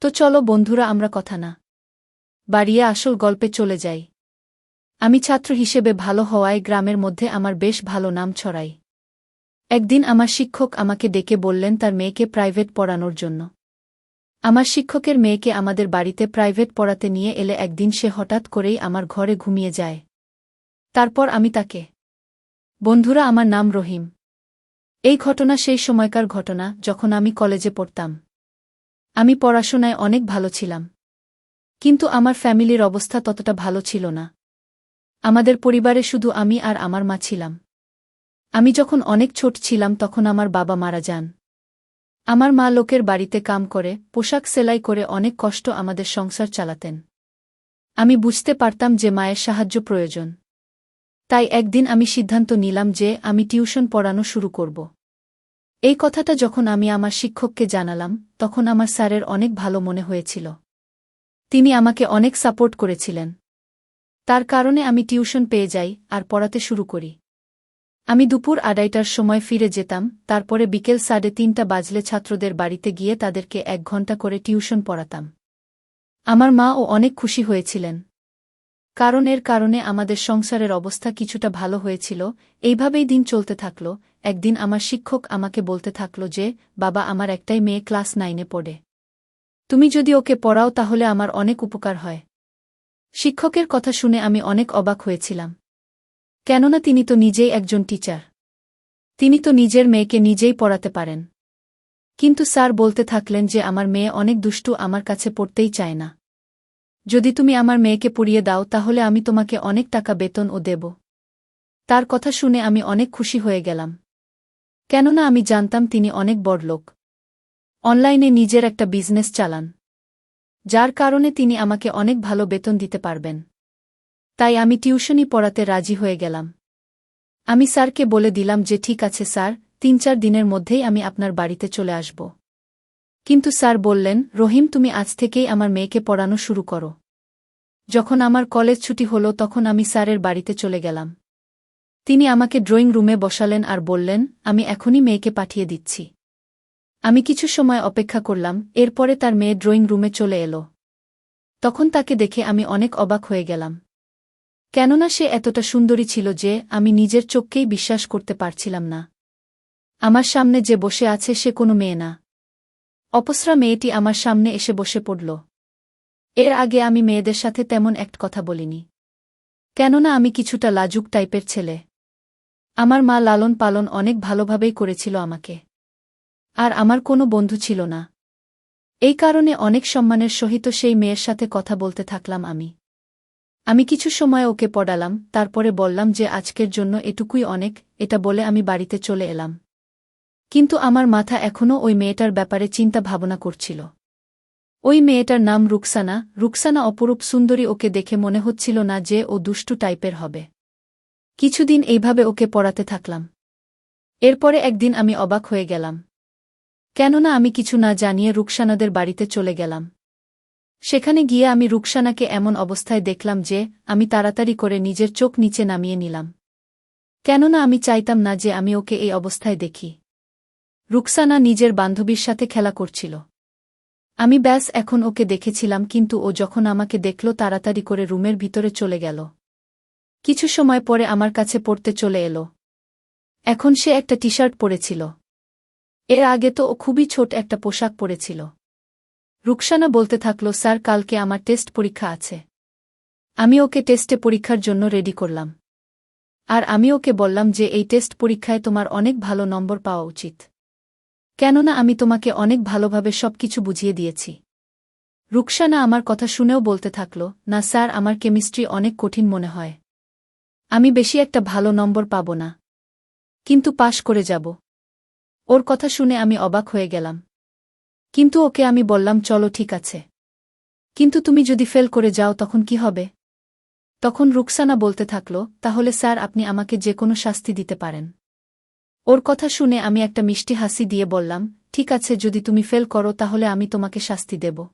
তো চলো বন্ধুরা, আমরা কথা না। বাড়িয়ে আসল গল্পে চলে যাই। আমি ছাত্র হিসেবে ভালো হওয়ায় গ্রামের মধ্যে আমার বেশ ভালো নাম ছড়াই। একদিন আমার শিক্ষক আমাকে ডেকে বললেন তার মেয়েকে প্রাইভেট পড়ানোর জন্য। আমার শিক্ষকের মেয়েকে আমাদের বাড়িতে প্রাইভেট পড়াতে নিয়ে এলে একদিন সে হঠাৎ করেই আমার ঘরে ঘুমিয়ে যায়। তারপর আমি তাকে, বন্ধুরা, আমার নাম রহিম। এই ঘটনা সেই সময়কার ঘটনা যখন আমি কলেজে পড়তাম। আমি পড়াশোনায় অনেক ভালো ছিলাম। কিন্তু আমার ফ্যামিলির অবস্থা ততটা ভালো ছিল না। আমাদের পরিবারে শুধু আমি আর আমার মা ছিলাম। আমি যখন অনেক ছোট ছিলাম তখন আমার বাবা মারা যান। আমার মা লোকের বাড়িতে কাম করে, পোশাক সেলাই করে অনেক কষ্ট আমাদের সংসার চালাতেন। আমি বুঝতে পারতাম যে মায়ের সাহায্য প্রয়োজন। তাই একদিন আমি সিদ্ধান্ত নিলাম যে আমি টিউশন পড়ানো শুরু করব। এই কথাটা যখন আমি আমার শিক্ষককে জানালাম, তখন আমার স্যারের অনেক ভালো মনে হয়েছিল। তিনি আমাকে অনেক সাপোর্ট করেছিলেন। তার কারণে আমি টিউশন পেয়ে যাই আর পড়াতে শুরু করি। আমি দুপুর আড়াইটার সময় ফিরে যেতাম, তারপরে বিকেল সাড়ে তিনটা বাজলে ছাত্রদের বাড়িতে গিয়ে তাদেরকে এক ঘণ্টা করে টিউশন পড়াতাম। আমার মা ও অনেক খুশি হয়েছিলেন। কারণ এর কারণে আমাদের সংসারের অবস্থা কিছুটা ভালো হয়েছিল, এইভাবেই দিন চলতে থাকল একদিন আমার শিক্ষক আমাকে বলতে থাকল যে, বাবা আমার একটাই মেয়ে ক্লাস নাইনে পড়ে। তুমি যদি ওকে পড়াও তাহলে আমার অনেক উপকার হয়। শিক্ষকের কথা শুনে আমি অনেক অবাক হয়েছিলাম। কেননা তিনি তো নিজেই একজন টিচার। তিনি তো নিজের মেয়েকে নিজেই পড়াতে পারেন। কিন্তু স্যার বলতে থাকলেন যে, আমার মেয়ে অনেক দুষ্টু আমার কাছে পড়তেই চায় না। যদি তুমি আমার মেয়েকে পড়িয়ে দাও তাহলে আমি তোমাকে অনেক টাকা বেতন ও দেব। তার কথা শুনে আমি অনেক খুশি হয়ে গেলাম। কেননা আমি জানতাম তিনি অনেক বড় লোক অনলাইনে নিজের একটা বিজনেস চালান। যার কারণে তিনি আমাকে অনেক ভালো বেতন দিতে পারবেন। তাই আমি টিউশনই পড়াতে রাজি হয়ে গেলাম। আমি স্যারকে বলে দিলাম যে, ঠিক আছে স্যার, তিন চার দিনের মধ্যেই আমি আপনার বাড়িতে চলে আসব। কিন্তু স্যার বললেন, রহিম, তুমি আজ থেকেই আমার মেয়েকে পড়ানো শুরু করো। যখন আমার কলেজ ছুটি হল, তখন আমি স্যারের বাড়িতে চলে গেলাম। তিনি আমাকে ড্রয়িং রুমে বসালেন আর বললেন, আমি এখনই মেয়েকে পাঠিয়ে দিচ্ছি। আমি কিছু সময় অপেক্ষা করলাম, এরপরে তার মেয়ে ড্রয়িং রুমে চলে এলো। তখন তাকে দেখে আমি অনেক অবাক হয়ে গেলাম। কেননা সে এতটা সুন্দরী ছিল যে আমি নিজের চোখকেই বিশ্বাস করতে পারছিলাম না। আমার সামনে যে বসে আছে সে কোনো মেয়ে না। অপসরা মেয়েটি আমার সামনে এসে বসে পড়ল। এর আগে আমি মেয়েদের সাথে তেমন এক কথা বলিনি। কেননা আমি কিছুটা লাজুক টাইপের ছেলে। আমার মা লালন পালন অনেক ভালোভাবেই করেছিল আমাকে। আর আমার কোনো বন্ধু ছিল না। এই কারণে অনেক সম্মানের সহিত সেই মেয়ের সাথে কথা বলতে থাকলাম আমি। আমি কিছু সময় ওকে পড়ালাম, তারপরে বললাম যে আজকের জন্য এটুকুই অনেক, এটা বলে আমি বাড়িতে চলে এলাম। কিন্তু আমার মাথা এখনও ওই মেয়েটার ব্যাপারে চিন্তা ভাবনা করছিল। ওই মেয়েটার নাম রুকসানা রুকসানা অপরূপ সুন্দরী ওকে দেখে মনে হচ্ছিল না যে ও দুষ্টু টাইপের হবে। কিছুদিন এইভাবে ওকে পড়াতে থাকলাম। এরপরে একদিন আমি অবাক হয়ে গেলাম। কেননা আমি কিছু না জানিয়ে রুকসানাদের বাড়িতে চলে গেলাম। সেখানে গিয়ে আমি রুকসানাকে এমন অবস্থায় দেখলাম যে আমি তাড়াতাড়ি করে নিজের চোখ নিচে নামিয়ে নিলাম। কেননা আমি চাইতাম না যে আমি ওকে এই অবস্থায় দেখি। রুকসানা নিজের বান্ধবীর সাথে খেলা করছিল। আমি ব্যাস এখন ওকে দেখেছিলাম কিন্তু ও যখন আমাকে দেখল তাড়াতাড়ি করে রুমের ভিতরে চলে গেল। কিছু সময় পরে আমার কাছে পড়তে চলে এলো। এখন সে একটা টি শার্ট পরেছিল। এর আগে তো ও খুবই ছোট একটা পোশাক পরেছিল। রুকসানা বলতে থাকল, স্যার, কালকে আমার টেস্ট পরীক্ষা আছে। আমি ওকে টেস্টে পরীক্ষার জন্য রেডি করলাম। আর আমি ওকে বললাম যে এই টেস্ট পরীক্ষায় তোমার অনেক ভালো নম্বর পাওয়া উচিত। কেননা আমি তোমাকে অনেক ভালোভাবে সবকিছু বুঝিয়ে দিয়েছি। রুকসানা আমার কথা শুনেও বলতে থাকল, না স্যার, আমার কেমিস্ট্রি অনেক কঠিন মনে হয়। আমি বেশি একটা ভালো নম্বর পাব না। কিন্তু পাশ করে যাব। ওর কথা শুনে আমি অবাক হয়ে গেলাম। কিন্তু ওকে আমি বললাম, চলো, ঠিক আছে। কিন্তু তুমি যদি ফেল করে যাও, তখন কি হবে? তখন রুকসানা বলতে থাকল, তাহলে স্যার, আপনি আমাকে যে কোনো শাস্তি দিতে পারেন। ওর কথা শুনে আমি একটা মিষ্টি হাসি দিয়ে বললাম, ঠিক আছে, যদি তুমি ফেল করো, তাহলে আমি তোমাকে শাস্তি দেব।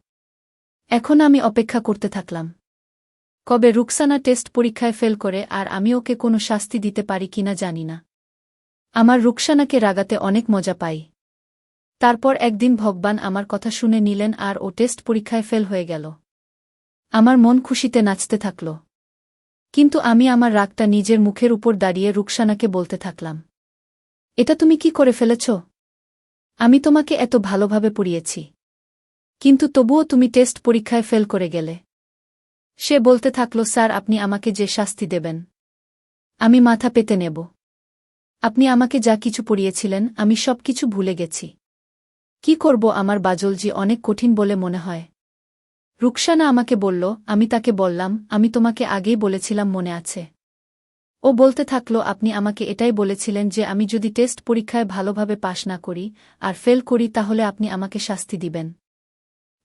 এখন আমি অপেক্ষা করতে থাকলাম। কবে রুকসানা টেস্ট পরীক্ষায় ফেল করে আর আমি ওকে কোনো শাস্তি দিতে পারি কিনা জানি না। আমার রুকসানাকে রাগাতে অনেক মজা পাই। তারপর একদিন ভগবান আমার কথা শুনে নিলেন আর ও টেস্ট পরীক্ষায় ফেল হয়ে গেল। আমার মন খুশিতে নাচতে থাকল। কিন্তু আমি আমার রাগটা নিজের মুখের উপর দাঁড়িয়ে রুকসানাকে বলতে থাকলাম। এটা তুমি কি করে ফেলেছ? আমি তোমাকে এত ভালোভাবে পড়িয়েছি। কিন্তু তবুও তুমি টেস্ট পরীক্ষায় ফেল করে গেলে। সে বলতে থাকল, স্যার, আপনি আমাকে যে শাস্তি দেবেন, আমি মাথা পেতে নেব। আপনি আমাকে যা কিছু পড়িয়েছিলেন, আমি সব কিছু ভুলে গেছি। কি করব আমার বাজলজি অনেক কঠিন বলে মনে হয়। রুকসানা আমাকে বলল, আমি তাকে বললাম, আমি তোমাকে আগেই বলেছিলাম মনে আছে। ও বলতে থাকল, আপনি আমাকে এটাই বলেছিলেন যে আমি যদি টেস্ট পরীক্ষায় ভালোভাবে পাশ না করি, আর ফেল করি, তাহলে আপনি আমাকে শাস্তি দিবেন।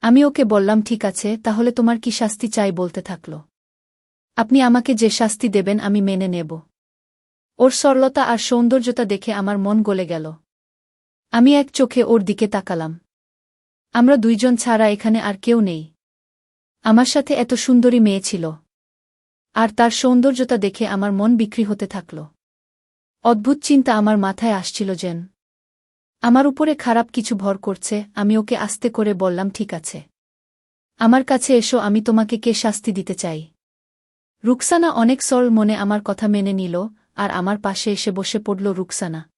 আমি ওকে বললাম, ঠিক আছে, তাহলে তোমার কি শাস্তি চাই? বলতে থাকল। আপনি আমাকে যে শাস্তি দেবেন, আমি মেনে নেব। ওর সরলতা আর সৌন্দর্যতা দেখে আমার মন গলে গেল। আমি এক চোখে ওর দিকে তাকালাম। আমরা দুইজন ছাড়া এখানে আর কেউ নেই। আমার সাথে এত সুন্দরী মেয়ে ছিল। আর তার সৌন্দর্যতা দেখে আমার মন বিক্রি হতে থাকল। অদ্ভুত চিন্তা আমার মাথায় আসছিল যেন। আমার উপরে খারাপ কিছু ভর করছে, আমি ওকে আস্তে করে বললাম, ঠিক আছে। আমার কাছে এসো, আমি তোমাকে কে শাস্তি দিতে চাই? রুকসানা অনেক সরল মনে আমার কথা মেনে নিল, আর আমার পাশে এসে বসে পড়ল রুকসানা।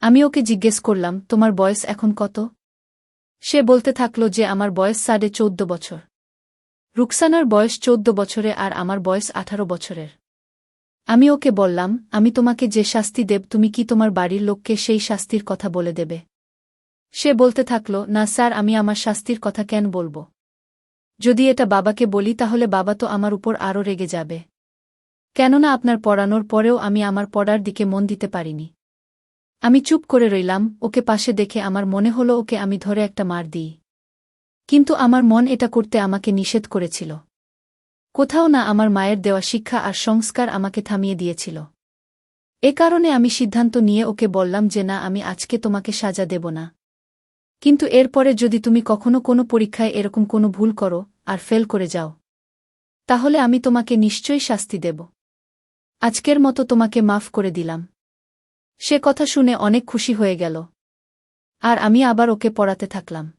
আমি ওকে জিজ্ঞেস করলাম, তোমার বয়স এখন কত? সে বলতে থাকল যে আমার বয়স সাড়ে চৌদ্দ বছর। রুকসানার বয়স চৌদ্দ বছরে আর আমার বয়স আঠারো বছরের। আমি ওকে বললাম, আমি তোমাকে যে শাস্তি দেব, তুমি কি তোমার বাড়ির লোককে সেই শাস্তির কথা বলে দেবে? সে বলতে থাকল, না স্যার, আমি আমার শাস্তির কথা কেন বলব? যদি এটা বাবাকে বলি, তাহলে বাবা তো আমার উপর আরও রেগে যাবে। কেননা আপনার পড়ানোর পরেও আমি আমার পড়ার দিকে মন দিতে পারিনি। আমি চুপ করে রইলাম, ওকে পাশে দেখে আমার মনে হলো, ওকে আমি ধরে একটা মার দিই। কিন্তু আমার মন এটা করতে আমাকে নিষেধ করেছিল। কোথাও না আমার মায়ের দেওয়া শিক্ষা আর সংস্কার আমাকে থামিয়ে দিয়েছিল। এ কারণে আমি সিদ্ধান্ত নিয়ে ওকে বললাম যে না, আমি আজকে তোমাকে সাজা দেব না। কিন্তু এরপরে যদি তুমি কখনো কোনো পরীক্ষায় এরকম কোনো ভুল করো আর ফেল করে যাও, তাহলে আমি তোমাকে নিশ্চয়ই শাস্তি দেব। আজকের মতো তোমাকে মাফ করে দিলাম। সে কথা শুনে অনেক খুশি হয়ে গেল। আর আমি আবার ওকে পড়াতে থাকলাম।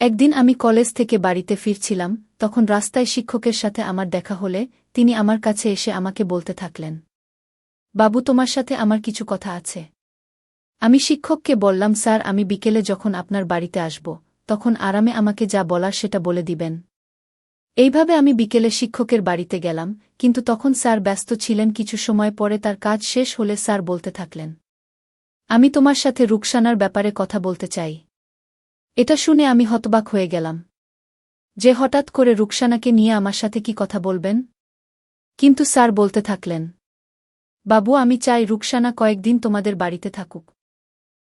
একদিন আমি কলেজ থেকে বাড়িতে ফিরছিলাম, তখন রাস্তায় শিক্ষকের সাথে আমার দেখা হলে তিনি আমার কাছে এসে আমাকে বলতে থাকলেন, বাবু, তোমার সাথে আমার কিছু কথা আছে। আমি শিক্ষককে বললাম, স্যার, আমি বিকেলে যখন আপনার বাড়িতে আসব, তখন আরামে আমাকে যা বলার সেটা বলে দিবেন। এইভাবে আমি বিকেলে শিক্ষকের বাড়িতে গেলাম, কিন্তু তখন স্যার ব্যস্ত ছিলেন। কিছু সময় পরে তার কাজ শেষ হলে স্যার বলতে থাকলেন, আমি তোমার সাথে রুকসানার ব্যাপারে কথা বলতে চাই। এটা শুনে আমি হতবাক হয়ে গেলাম। যে হঠাৎ করে রুকসানাকে নিয়ে আমার সাথে কি কথা বলবেন? কিন্তু স্যার বলতে থাকলেন, বাবু, আমি চাই রুকসানা কয়েকদিন তোমাদের বাড়িতে থাকুক।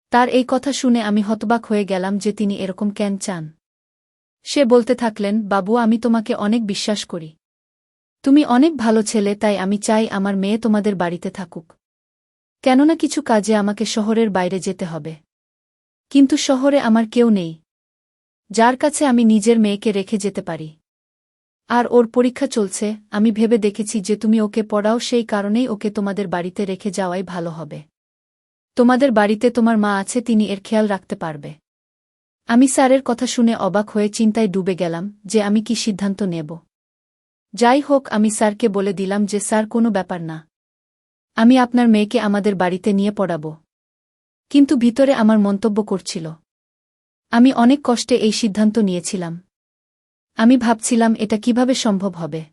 তার এই কথা শুনে আমি হতবাক হয়ে গেলাম যে তিনি এরকম কেন চান। সে বলতে থাকলেন, বাবু, আমি তোমাকে অনেক বিশ্বাস করি। তুমি অনেক ভালো ছেলে, তাই আমি চাই আমার মেয়ে তোমাদের বাড়িতে থাকুক। কেননা কিছু কাজে আমাকে শহরের বাইরে যেতে হবে। কিন্তু শহরে আমার কেউ নেই। যার কাছে আমি নিজের মেয়েকে রেখে যেতে পারি। আর ওর পরীক্ষা চলছে, আমি ভেবে দেখেছি যে তুমি ওকে পড়াও, সেই কারণেই ওকে তোমাদের বাড়িতে রেখে যাওয়াই ভালো হবে। তোমাদের বাড়িতে তোমার মা আছে, তিনি এর খেয়াল রাখতে পারবে। আমি স্যারের কথা শুনে অবাক হয়ে চিন্তায় ডুবে গেলাম যে আমি কি সিদ্ধান্ত নেব। যাই হোক, আমি স্যারকে বলে দিলাম যে স্যার, কোনো ব্যাপার না। আমি আপনার মেয়েকে আমাদের বাড়িতে নিয়ে পড়াব। কিন্তু ভিতরে আমার মন্তব্য করছিল। আমি অনেক কষ্টে এই সিদ্ধান্ত নিয়েছিলাম। আমি ভাবছিলাম এটা কীভাবে সম্ভব হবে।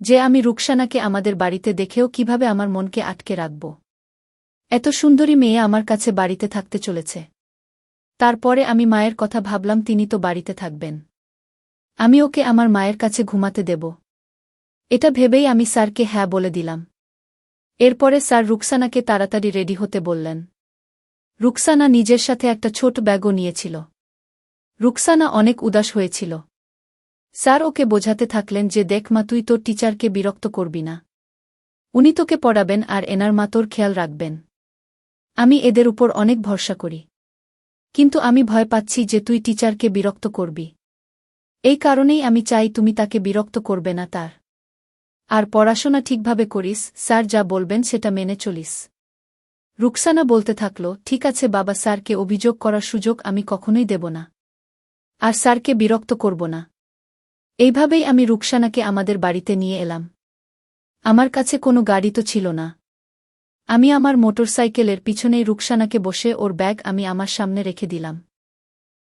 যে আমি রুকসানাকে আমাদের বাড়িতে দেখেও কীভাবে আমার মনকে আটকে রাখব। এত সুন্দরী মেয়ে আমার কাছে বাড়িতে থাকতে চলেছে। তারপরে আমি মায়ের কথা ভাবলাম, তিনি তো বাড়িতে থাকবেন। আমি ওকে আমার মায়ের কাছে ঘুমাতে দেব। এটা ভেবেই আমি স্যারকে হ্যাঁ বলে দিলাম। এরপরে স্যার রুকসানাকে তাড়াতাড়ি রেডি হতে বললেন। রুকসানা নিজের সাথে একটা ছোট ব্যাগও নিয়েছিল। রুকসানা অনেক উদাস হয়েছিল। স্যার ওকে বোঝাতে থাকলেন যে, দেখ মা, তুই তোর টিচারকে বিরক্ত করবি না। উনি তোকে পড়াবেন আর এনার মা তোর খেয়াল রাখবেন। আমি এদের উপর অনেক ভরসা করি। কিন্তু আমি ভয় পাচ্ছি যে, তুই টিচারকে বিরক্ত করবি। এই কারণেই আমি চাই তুমি তাকে বিরক্ত করবে না তার। আর পড়াশোনা ঠিকভাবে করিস, স্যার যা বলবেন সেটা মেনে চলিস। রুকসানা বলতে থাকল, ঠিক আছে বাবা, স্যারকে অভিযোগ করার সুযোগ আমি কখনোই দেব না। আর স্যারকে বিরক্ত করব না। এইভাবেই আমি রুকসানাকে আমাদের বাড়িতে নিয়ে এলাম। আমার কাছে কোনো গাড়ি তো ছিল না। আমি আমার মোটরসাইকেলের পিছনেই রুকসানাকে বসে ওর ব্যাগ আমি আমার সামনে রেখে দিলাম।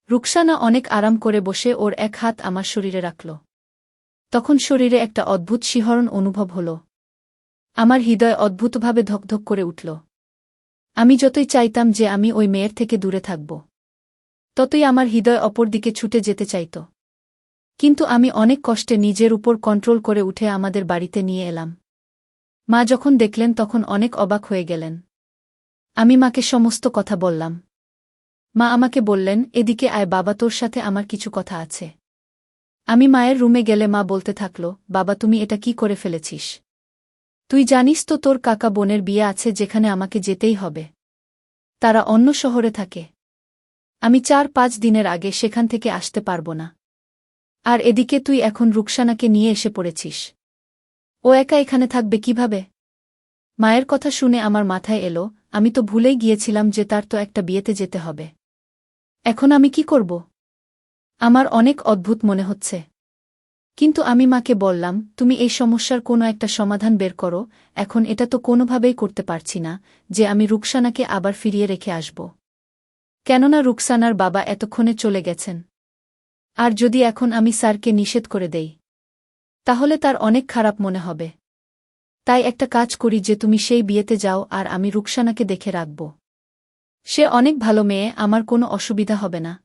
রুকসানা অনেক আরাম করে বসে ওর এক হাত আমার শরীরে রাখল। তখন শরীরে একটা অদ্ভুত শিহরণ অনুভব হল। আমার হৃদয় অদ্ভুতভাবে ধকধক করে উঠল। আমি যতই চাইতাম যে আমি ওই মেয়ের থেকে দূরে থাকব, ততই আমার হৃদয় অপর দিকে ছুটে যেতে চাইত। কিন্তু আমি অনেক কষ্টে নিজের উপর কন্ট্রোল করে উঠে আমাদের বাড়িতে নিয়ে এলাম। মা যখন দেখলেন, তখন অনেক অবাক হয়ে গেলেন। আমি মাকে সমস্ত কথা বললাম। মা আমাকে বললেন, এদিকে আয়, বাবা তোর সাথে আমার কিছু কথা আছে। আমি মায়ের রুমে গেলে মা বলতে থাকল, বাবা, তুমি এটা কি করে ফেলেছিস? তুই জানিস তো তোর কাকা বোনের বিয়ে আছে যেখানে আমাকে যেতেই হবে। তারা অন্য শহরে থাকে। আমি চার পাঁচ দিনের আগে সেখান থেকে আসতে পারব না। আর এদিকে তুই এখন রুকসানাকে নিয়ে এসে পড়েছিস। ও একা এখানে থাকবে কীভাবে? মায়ের কথা শুনে আমার মাথায় এলো, আমি তো ভুলেই গিয়েছিলাম যে তার তো একটা বিয়েতে যেতে হবে। এখন আমি কি করব? আমার অনেক অদ্ভুত মনে হচ্ছে। কিন্তু আমি মাকে বললাম, তুমি এই সমস্যার কোনো একটা সমাধান বের করো, এখন এটা তো কোনোভাবেই করতে পারছি না, যে আমি রুকসানাকে আবার ফিরিয়ে রেখে আসব। কেননা রুকসানার বাবা এতক্ষণে চলে গেছেন। আর যদি এখন আমি স্যারকে নিষেধ করে দেই, তাহলে তার অনেক খারাপ মনে হবে। তাই একটা কাজ করি যে তুমি সেই বিয়েতে যাও আর আমি রুকসানাকে দেখে রাখব। সে অনেক ভালো মেয়ে, আমার কোনো অসুবিধা হবে না।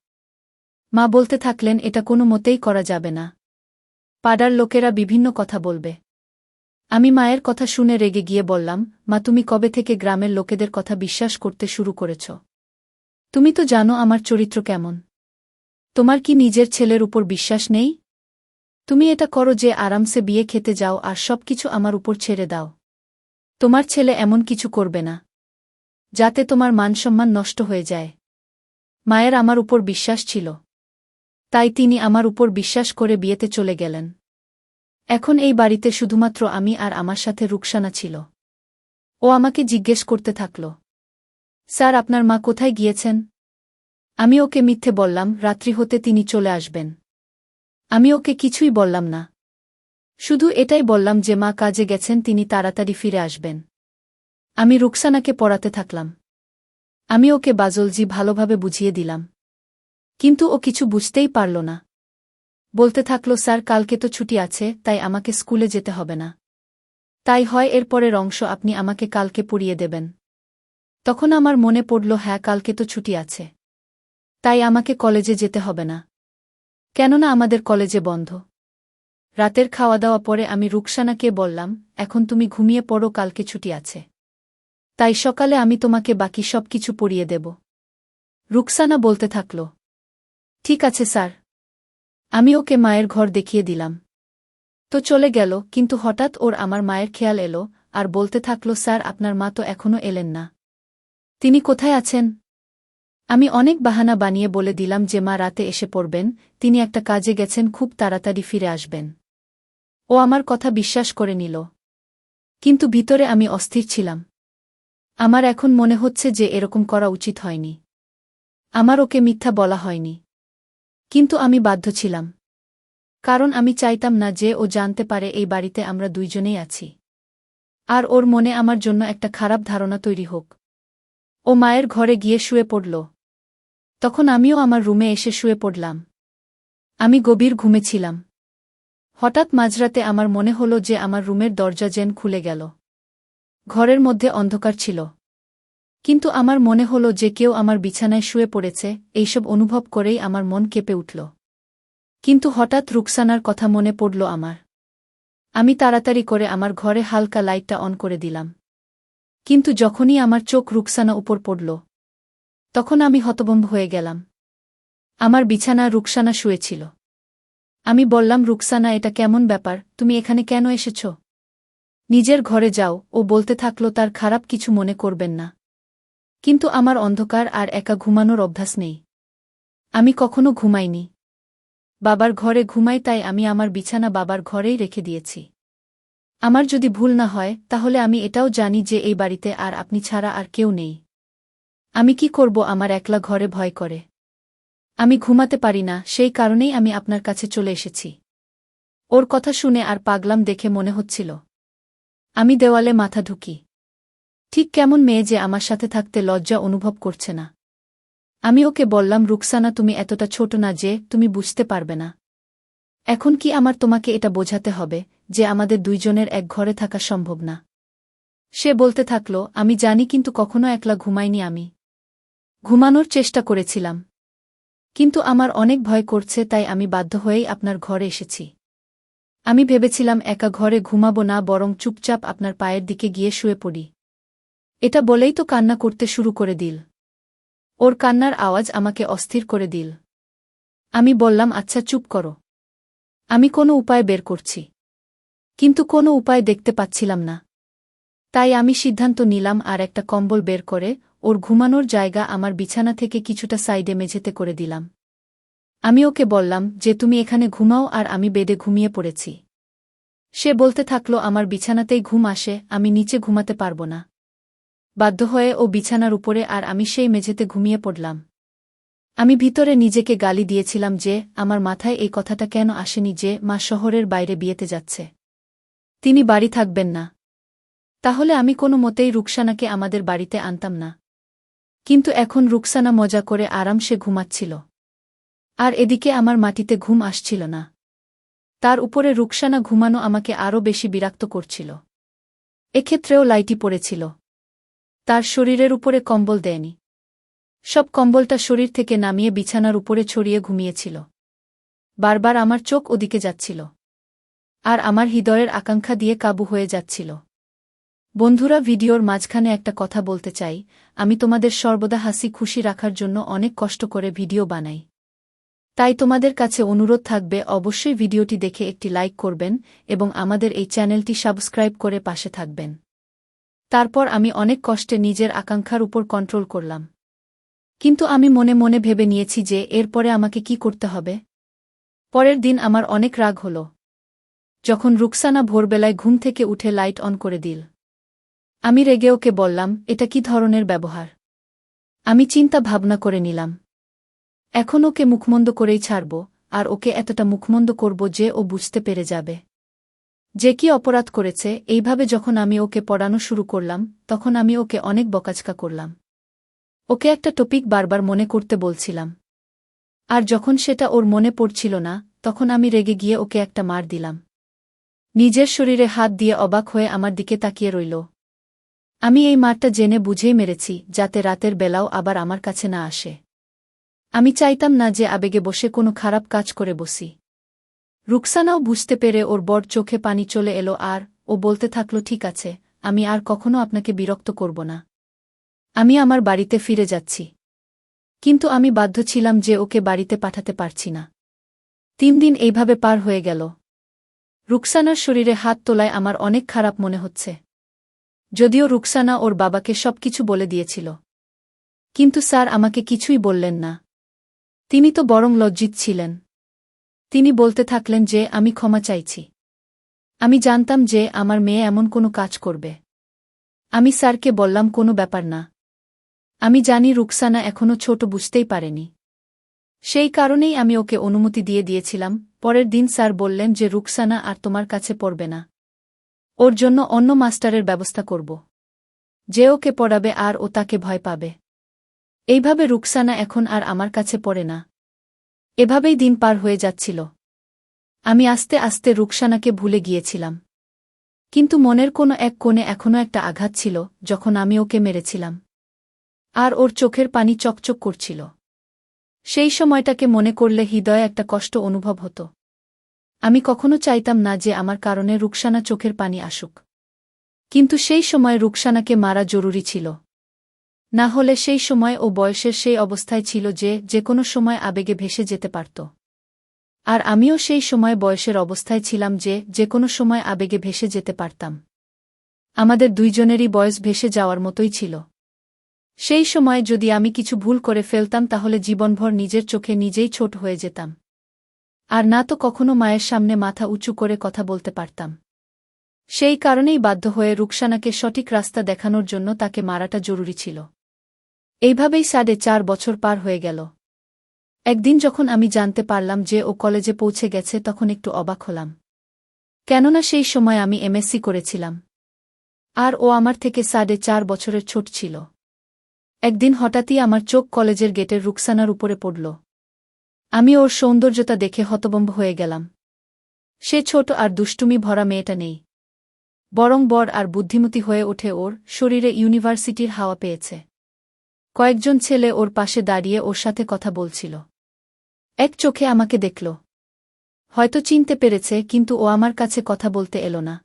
মা বলতে থাকলেন, এটা কোনো মতেই করা যাবে না। পাড়ার লোকেরা বিভিন্ন কথা বলবে। আমি মায়ের কথা শুনে রেগে গিয়ে বললাম, মা, তুমি কবে থেকে গ্রামের লোকেদের কথা বিশ্বাস করতে শুরু করেছ? তুমি তো জানো আমার চরিত্র কেমন। তোমার কি নিজের ছেলের উপর বিশ্বাস নেই? তুমি এটা করো যে আরামসে বিয়ে খেতে যাও আর সবকিছু আমার উপর ছেড়ে দাও। তোমার ছেলে এমন কিছু করবে না। যাতে তোমার মানসম্মান নষ্ট হয়ে যায়। মায়ের আমার উপর বিশ্বাস ছিল। তাই তিনি আমার উপর বিশ্বাস করে বিয়েতে চলে গেলেন। এখন এই বাড়িতে শুধুমাত্র আমি আর আমার সাথে রুকসানা ছিল। ও আমাকে জিজ্ঞেস করতে থাকল, স্যার, আপনার মা কোথায় গিয়েছেন? আমি ওকে মিথ্যে বললাম, রাত্রি হতে তিনি চলে আসবেন। আমি ওকে কিছুই বললাম না। শুধু এটাই বললাম যে মা কাজে গেছেন, তিনি তাড়াতাড়ি ফিরে আসবেন। আমি রুকসানাকে পড়াতে থাকলাম। আমি ওকে বাজলজি ভালোভাবে বুঝিয়ে দিলাম। কিন্তু ও কিছু বুঝতেই পারল না। বলতে থাকল, স্যার, কালকে তো ছুটি আছে, তাই আমাকে স্কুলে যেতে হবে না। তাই হয়, এর পরের অংশ আপনি আমাকে কালকে পড়িয়ে দেবেন। তখন আমার মনে পড়ল হ্যাঁ কালকে তো ছুটি আছে। তাই আমাকে কলেজে যেতে হবে না। কেননা আমাদের কলেজে বন্ধ। রাতের খাওয়া দাওয়া পরে আমি রুকসানাকে বললাম, এখন তুমি ঘুমিয়ে পড়ো, কালকে ছুটি আছে। তাই সকালে আমি তোমাকে বাকি সব কিছু পড়িয়ে দেব। রুকসানা বলতে থাকল ঠিক আছে, স্যার। আমি ওকে মায়ের ঘর দেখিয়ে দিলাম। তো চলে গেল, কিন্তু হঠাৎ ওর আমার মায়ের খেয়াল এলো, আর বলতে থাকল, স্যার, আপনার মা তো এখনও এলেন না। তিনি কোথায় আছেন? আমি অনেক বাহানা বানিয়ে বলে দিলাম যে, মা রাতে এসে পড়বেন, তিনি একটা কাজে গেছেন, খুব তাড়াতাড়ি ফিরে আসবেন। ও আমার কথা বিশ্বাস করে নিল। কিন্তু ভিতরে আমি অস্থির ছিলাম। আমার এখন মনে হচ্ছে যে, এরকম করা উচিত হয়নি। আমার ওকে মিথ্যা বলা হয়নি। কিন্তু আমি বাধ্য ছিলাম। কারণ আমি চাইতাম না যে ও জানতে পারে এই বাড়িতে আমরা দুইজনেই আছি। আর ওর মনে আমার জন্য একটা খারাপ ধারণা তৈরি হোক। ও মায়ের ঘরে গিয়ে শুয়ে পড়ল। তখন আমিও আমার রুমে এসে শুয়ে পড়লাম। আমি গভীর ঘুমেছিলাম হঠাৎ মাঝরাতে আমার মনে হল যে আমার রুমের দরজা যেন খুলে গেল। ঘরের মধ্যে অন্ধকার ছিল। কিন্তু আমার মনে হল যে কেউ আমার বিছানায় শুয়ে পড়েছে, এইসব অনুভব করেই আমার মন কেঁপে উঠল। কিন্তু হঠাৎ রুকসানার কথা মনে পড়ল আমার। আমি তাড়াতাড়ি করে আমার ঘরে হালকা লাইটটা অন করে দিলাম। কিন্তু যখনই আমার চোখ রুকসানা উপর পড়ল, তখন আমি হতবম্ব হয়ে গেলাম। আমার বিছানা রুকসানা শুয়েছিল। আমি বললাম, রুকসানা, এটা কেমন ব্যাপার? তুমি এখানে কেন এসেছ? নিজের ঘরে যাও, ও বলতে থাকল, তার খারাপ কিছু মনে করবেন না। কিন্তু আমার অন্ধকার আর একা ঘুমানোর অভ্যাস নেই। আমি কখনো ঘুমাইনি। বাবার ঘরে ঘুমাই তাই আমি আমার বিছানা বাবার ঘরেই রেখে দিয়েছি। আমার যদি ভুল না হয়, তাহলে আমি এটাও জানি যে এই বাড়িতে আর আপনি ছাড়া আর কেউ নেই। আমি কি করব আমার একলা ঘরে ভয় করে। আমি ঘুমাতে পারি না, সেই কারণেই আমি আপনার কাছে চলে এসেছি। ওর কথা শুনে আর পাগলাম দেখে মনে হচ্ছিল। আমি দেওয়ালে মাথা ঢুকি। ঠিক কেমন মেয়ে যে আমার সাথে থাকতে লজ্জা অনুভব করছে না। আমি ওকে বললাম, রুকসানা, তুমি এতটা ছোট না যে তুমি বুঝতে পারবে না। এখন কি আমার তোমাকে এটা বোঝাতে হবে যে আমাদের দুইজনের এক ঘরে থাকা সম্ভব না? সে বলতে থাকল, আমি জানি কিন্তু কখনো একলা ঘুমাইনি আমি। ঘুমানোর চেষ্টা করেছিলাম। কিন্তু আমার অনেক ভয় করছে, তাই আমি বাধ্য হয়েই আপনার ঘরে এসেছি। আমি ভেবেছিলাম একা ঘরে ঘুমাব না, বরং চুপচাপ আপনার পায়ের দিকে গিয়ে শুয়ে পড়ি। এটা বলেই তো কান্না করতে শুরু করে দিল। ওর কান্নার আওয়াজ আমাকে অস্থির করে দিল। আমি বললাম আচ্ছা চুপ করো। আমি কোনো উপায় বের করছি। কিন্তু কোনো উপায় দেখতে পাচ্ছিলাম না। তাই আমি সিদ্ধান্ত নিলাম আর একটা কম্বল বের করে ওর ঘুমানোর জায়গা আমার বিছানা থেকে কিছুটা সাইডে মেঝেতে করে দিলাম। আমি ওকে বললাম যে, তুমি এখানে ঘুমাও আর আমি বেডে ঘুমিয়ে পড়েছি। সে বলতে থাকল, আমার বিছানাতেই ঘুম আসে, আমি নিচে ঘুমাতে পারব না। বাধ্য হয়ে ও বিছানার উপরে আর আমি সেই মেঝেতে ঘুমিয়ে পড়লাম। আমি ভিতরে নিজেকে গালি দিয়েছিলাম যে, আমার মাথায় এই কথাটা কেন আসেনি যে, মা শহরের বাইরে বিয়েতে যাচ্ছে। তিনি বাড়ি থাকবেন না। তাহলে আমি কোনো মতেই রুকসানাকে আমাদের বাড়িতে আনতাম না। কিন্তু এখন রুকসানা মজা করে আরামসে ঘুমাচ্ছিল। আর এদিকে আমার মাটিতে ঘুম আসছিল না। তার উপরে রুকসানা ঘুমানো আমাকে আরও বেশি বিরক্ত করছিল। এক্ষেত্রেও লাইটি পড়েছিল। তার শরীরের উপরে কম্বল দেয়নি। সব কম্বলটা শরীর থেকে নামিয়ে বিছানার উপরে ছড়িয়ে ঘুমিয়েছিল। বারবার আমার চোখ ওদিকে যাচ্ছিল। আর আমার হৃদয়ের আকাঙ্ক্ষা দিয়ে কাবু হয়ে যাচ্ছিল। বন্ধুরা, ভিডিওর মাঝখানে একটা কথা বলতে চাই। আমি তোমাদের সর্বদা হাসি খুশি রাখার জন্য অনেক কষ্ট করে ভিডিও বানাই। তাই তোমাদের কাছে অনুরোধ থাকবে, অবশ্যই ভিডিওটি দেখে একটি লাইক করবেন এবং আমাদের এই চ্যানেলটি সাবস্ক্রাইব করে পাশে থাকবেন। তারপর আমি অনেক কষ্টে নিজের আকাঙ্ক্ষার উপর কন্ট্রোল করলাম। কিন্তু আমি মনে মনে ভেবে নিয়েছি যে এরপরে আমাকে কি করতে হবে। পরের দিন আমার অনেক রাগ হল। যখন রুকসানা ভোরবেলায় ঘুম থেকে উঠে লাইট অন করে দিল। আমি রেগে ওকে বললাম, এটা কি ধরনের ব্যবহার? আমি চিন্তা ভাবনা করে নিলাম। এখন ওকে মুখমন্দ করেই ছাড়ব, আর ওকে এতটা মুখমন্দ করব যে ও বুঝতে পেরে যাবে। যে কি অপরাধ করেছে, এইভাবে যখন আমি ওকে পড়ানো শুরু করলাম, তখন আমি ওকে অনেক বকাচকা করলাম। ওকে একটা টপিক বারবার মনে করতে বলছিলাম। আর যখন সেটা ওর মনে পড়ছিল না, তখন আমি রেগে গিয়ে ওকে একটা মার দিলাম। নিজের শরীরে হাত দিয়ে অবাক হয়ে আমার দিকে তাকিয়ে রইল। আমি এই মারটা জেনে বুঝেই মেরেছি, যাতে রাতের বেলাও আবার আমার কাছে না আসে। আমি চাইতাম না যে আবেগে বসে কোনো খারাপ কাজ করে বসি। রুকসানাও বুঝতে পেরে ওর বড় চোখে পানি চলে এলো আর, ও বলতে থাকল, ঠিক আছে, আমি আর কখনো আপনাকে বিরক্ত করব না। আমি আমার বাড়িতে ফিরে যাচ্ছি। কিন্তু আমি বাধ্য ছিলাম যে ওকে বাড়িতে পাঠাতে পারছি না। তিন দিন এইভাবে পার হয়ে গেল। রুকসানার শরীরে হাত তোলায় আমার অনেক খারাপ মনে হচ্ছে। যদিও রুকসানা ওর বাবাকে সব কিছু বলে দিয়েছিল। কিন্তু স্যার আমাকে কিছুই বললেন না। তিনি তো বরং লজ্জিত ছিলেন। তিনি বলতে থাকলেন যে, আমি ক্ষমা চাইছি। আমি জানতাম যে, আমার মেয়ে এমন কোনো কাজ করবে। আমি স্যারকে বললাম, কোনো ব্যাপার না। আমি জানি রুকসানা এখনও ছোট, বুঝতেই পারেনি। সেই কারণেই আমি ওকে অনুমতি দিয়ে দিয়েছিলাম। পরের দিন স্যার বললেন যে, রুকসানা আর তোমার কাছে পড়বে না। ওর জন্য অন্য মাস্টারের ব্যবস্থা করব। যে ওকে পড়াবে আর ও তাকে ভয় পাবে। এইভাবে রুকসানা এখন আর আমার কাছে পড়ে না। এভাবেই দিন পার হয়ে যাচ্ছিল। আমি আস্তে আস্তে রুকসানাকে ভুলে গিয়েছিলাম। কিন্তু মনের কোনো এক কোণে এখনও একটা আঘাত ছিল, যখন আমি ওকে মেরেছিলাম। আর ওর চোখের পানি চকচক করছিল। সেই সময়টাকে মনে করলে হৃদয়ে একটা কষ্ট অনুভব হতো। আমি কখনো চাইতাম না যে আমার কারণে রুকসানা চোখের পানি আসুক। কিন্তু সেই সময় রুকসানাকে মারা জরুরি ছিল। না হলে সেই সময় ও বয়সের সেই অবস্থায় ছিল যে যে কোনো সময় আবেগে ভেসে যেতে পারত। আর আমিও সেই সময় বয়সের অবস্থায় ছিলাম যে যে কোনো সময় আবেগে ভেসে যেতে পারতাম। আমাদের দুইজনেরই বয়স ভেসে যাওয়ার মতোই ছিল। সেই সময় যদি আমি কিছু ভুল করে ফেলতাম তাহলে জীবনভর নিজের চোখে নিজেই ছোট হয়ে যেতাম। আর না তো কখনো মায়ের সামনে মাথা উঁচু করে কথা বলতে পারতাম। সেই কারণেই বাধ্য হয়ে রুকসানাকে সঠিক রাস্তা দেখানোর জন্য তাকে মারাটা জরুরি ছিল। এইভাবেই সাড়ে চার বছর পার হয়ে গেল। একদিন যখন আমি জানতে পারলাম যে ও কলেজে পৌঁছে গেছে, তখন একটু অবাক হলাম। কেননা সেই সময় আমি এমএসসি করেছিলাম। আর ও আমার থেকে সাড়ে চার বছরের ছোট ছিল। একদিন হঠাৎই আমার চোখ কলেজের গেটের রুকসানার উপরে পড়ল। আমি ওর সৌন্দর্যতা দেখে হতবম্ব হয়ে গেলাম। সে ছোট আর দুষ্টুমি ভরা মেয়েটা নেই। বরং বর আর বুদ্ধিমতী হয়ে ওঠে ওর শরীরে ইউনিভার্সিটির হাওয়া পেয়েছে। কয়েকজন ছেলে ওর পাশে দাঁড়িয়ে ওর সাথে কথা বলছিল। এক চোখে আমাকে দেখল। হয়তো চিনতে পেরেছে, কিন্তু ও আমার কাছে কথা বলতে এলো না।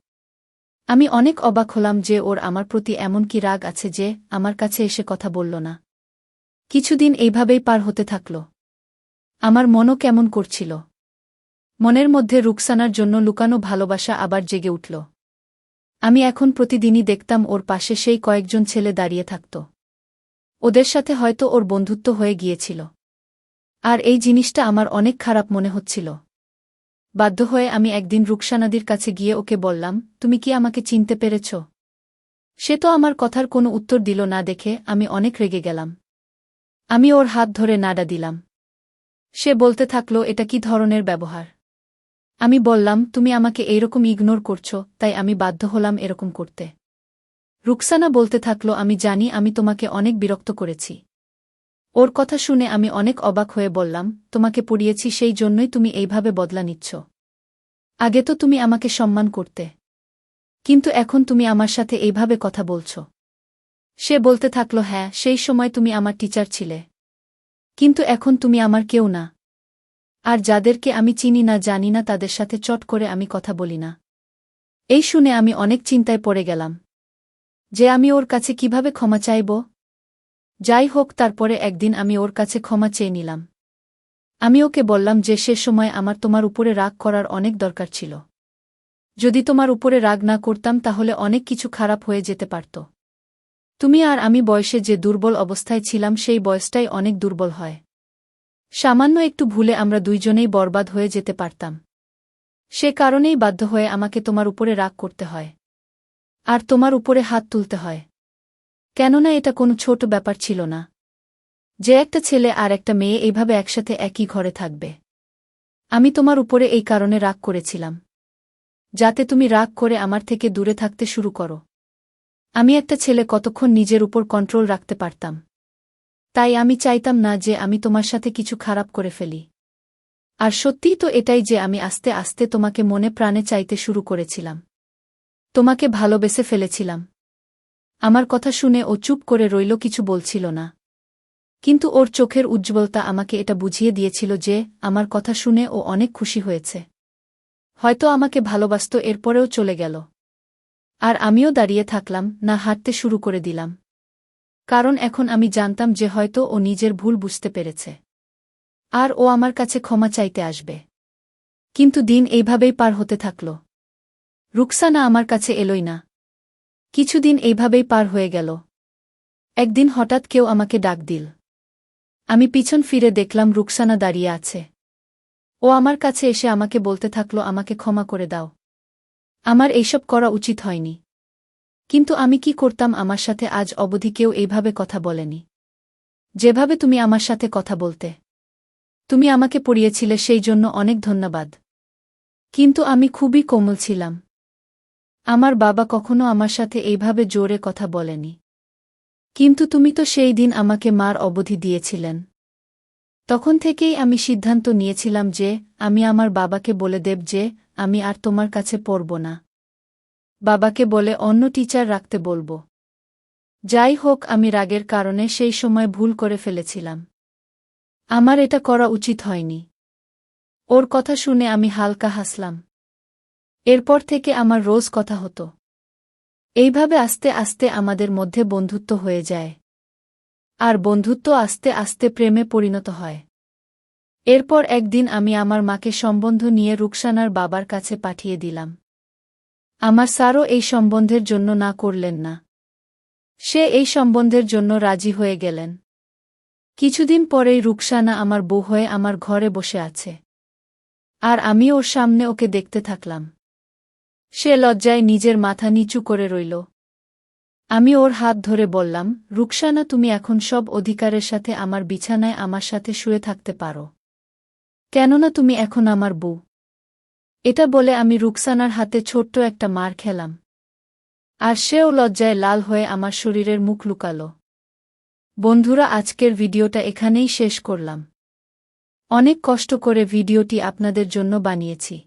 আমি অনেক অবাক হলাম যে ওর আমার প্রতি এমন কি রাগ আছে যে আমার কাছে এসে কথা বলল না। কিছুদিন এইভাবেই পার হতে থাকল। আমার মনও কেমন করছিল। মনের মধ্যে রুকসানার জন্য লুকানো ভালোবাসা আবার জেগে উঠল। আমি এখন প্রতিদিনই দেখতাম ওর পাশে সেই কয়েকজন ছেলে দাঁড়িয়ে থাকত। ওদের সাথে হয়তো ওর বন্ধুত্ব হয়ে গিয়েছিল। আর এই জিনিসটা আমার অনেক খারাপ মনে হচ্ছিল। বাধ্য হয়ে আমি একদিন রুকসানাদির কাছে গিয়ে ওকে বললাম, তুমি কি আমাকে চিনতে পেরেছ? সে তো আমার কথার কোনো উত্তর দিল না দেখে আমি অনেক রেগে গেলাম। আমি ওর হাত ধরে নাড়া দিলাম। সে বলতে থাকল, এটা কি ধরনের ব্যবহার? আমি বললাম, তুমি আমাকে এইরকম ইগনোর করছ, তাই আমি বাধ্য হলাম এরকম করতে। রুকসানা বলতে থাকল, আমি জানি আমি তোমাকে অনেক বিরক্ত করেছি। ওর কথা শুনে আমি অনেক অবাক হয়ে বললাম, তোমাকে পড়িয়েছি, সেই জন্যই তুমি এইভাবে বদলা নিচ্ছ। আগে তো তুমি আমাকে সম্মান করতে। কিন্তু এখন তুমি আমার সাথে এইভাবে কথা বলছ। সে বলতে থাকল হ্যাঁ সেই সময় তুমি আমার টিচার ছিলে। কিন্তু এখন তুমি আমার কেউ না। আর যাদেরকে আমি চিনি না, জানি না, তাদের সাথে চট করে আমি কথা বলি না। এই শুনে আমি অনেক চিন্তায় পড়ে গেলাম। যে আমি ওর কাছে কীভাবে ক্ষমা চাইব? যাই হোক, তারপরে একদিন আমি ওর কাছে ক্ষমা চেয়ে নিলাম। আমি ওকে বললাম যে সে সময় আমার তোমার উপরে রাগ করার অনেক দরকার ছিল। যদি তোমার উপরে রাগ না করতাম, তাহলে অনেক কিছু খারাপ হয়ে যেতে পারত। তুমি আর আমি বয়সে যে দুর্বল অবস্থায় ছিলাম, সেই বয়সটাই অনেক দুর্বল হয়। সামান্য একটু ভুলে আমরা দুইজনেই বরবাদ হয়ে যেতে পারতাম। সে কারণেই বাধ্য হয়ে আমাকে তোমার উপরে রাগ করতে হয়। আর তোমার উপরে হাত তুলতে হয়। কেননা এটা কোনো ছোট ব্যাপার ছিল না। যে একটা ছেলে আর একটা মেয়ে এইভাবে একসাথে একই ঘরে থাকবে। আমি তোমার উপরে এই কারণে রাগ করেছিলাম। যাতে তুমি রাগ করে আমার থেকে দূরে থাকতে শুরু করো। আমি একটা ছেলে কতক্ষণ নিজের উপর কন্ট্রোল রাখতে পারতাম। তাই আমি চাইতাম না যে আমি তোমার সাথে কিছু খারাপ করে ফেলি। আর সত্যিই তো এটাই যে আমি আস্তে আস্তে তোমাকে মনে প্রাণে চাইতে শুরু করেছিলাম। তোমাকে ভালোবেসে ফেলেছিলাম। আমার কথা শুনে ও চুপ করে রইল, কিছু বলছিল না। কিন্তু ওর চোখের উজ্জ্বলতা আমাকে এটা বুঝিয়ে দিয়েছিল যে, আমার কথা শুনে ও অনেক খুশি হয়েছে। হয়তো আমাকে ভালোবাসত, এরপরেও চলে গেল। আর আমিও দাঁড়িয়ে থাকলাম, না হাঁটতে শুরু করে দিলাম। কারণ এখন আমি জানতাম যে হয়তো ও নিজের ভুল বুঝতে পেরেছে। আর ও আমার কাছে ক্ষমা চাইতে আসবে। কিন্তু দিন এইভাবেই পার হতে থাকল। রুকসানা আমার কাছে এলোই না। কিছুদিন এইভাবেই পার হয়ে গেল। একদিন হঠাৎ কেউ আমাকে ডাক দিল। আমি পিছন ফিরে দেখলাম রুকসানা দাঁড়িয়ে আছে। ও আমার কাছে এসে আমাকে বলতে থাকল, আমাকে ক্ষমা করে দাও। আমার এইসব করা উচিত হয়নি। কিন্তু আমি কি করতাম আমার সাথে আজ অবধি কেউ এইভাবে কথা বলেনি। যেভাবে তুমি আমার সাথে কথা বলতে। তুমি আমাকে পড়িয়েছিলে, সেই জন্য অনেক ধন্যবাদ। কিন্তু আমি খুবই কোমল ছিলাম। আমার বাবা কখনো আমার সাথে এইভাবে জোরে কথা বলেনি। কিন্তু তুমি তো সেই দিন আমাকে মার অবধি দিয়েছিলেন। তখন থেকেই আমি সিদ্ধান্ত নিয়েছিলাম যে, আমি আমার বাবাকে বলে দেব যে, আমি আর তোমার কাছে পড়ব না। বাবাকে বলে অন্য টিচার রাখতে বলব। যাই হোক, আমি রাগের কারণে সেই সময় ভুল করে ফেলেছিলাম। আমার এটা করা উচিত হয়নি। ওর কথা শুনে আমি হালকা হাসলাম। এরপর থেকে আমার রোজ কথা হতো। এইভাবে আস্তে আস্তে আমাদের মধ্যে বন্ধুত্ব হয়ে যায়। আর বন্ধুত্ব আস্তে আস্তে প্রেমে পরিণত হয়। এরপর একদিন আমি আমার মাকে সম্বন্ধ নিয়ে রুকসানার বাবার কাছে পাঠিয়ে দিলাম। আমার স্যারও এই সম্বন্ধের জন্য না করলেন না। সে এই সম্বন্ধের জন্য রাজি হয়ে গেলেন। কিছুদিন পরেই রুকসানা আমার বউ হয়ে আমার ঘরে বসে আছে। আর আমি ওর সামনে ওকে দেখতে থাকলাম। সে লজ্জায় নিজের মাথা নিচু করে রইল। আমি ওর হাত ধরে বললাম, রুকসানা, তুমি এখন সব অধিকারের সাথে আমার বিছানায় আমার সাথে শুয়ে থাকতে পারো। কেননা তুমি এখন আমার বউ। এটা বলে আমি রুকসানার হাতে ছোট্ট একটা মার খেলাম। আর সেও লজ্জায় লাল হয়ে আমার শরীরের মুখ লুকাল। বন্ধুরা, আজকের ভিডিওটা এখানেই শেষ করলাম। অনেক কষ্ট করে ভিডিওটি আপনাদের জন্য বানিয়েছি।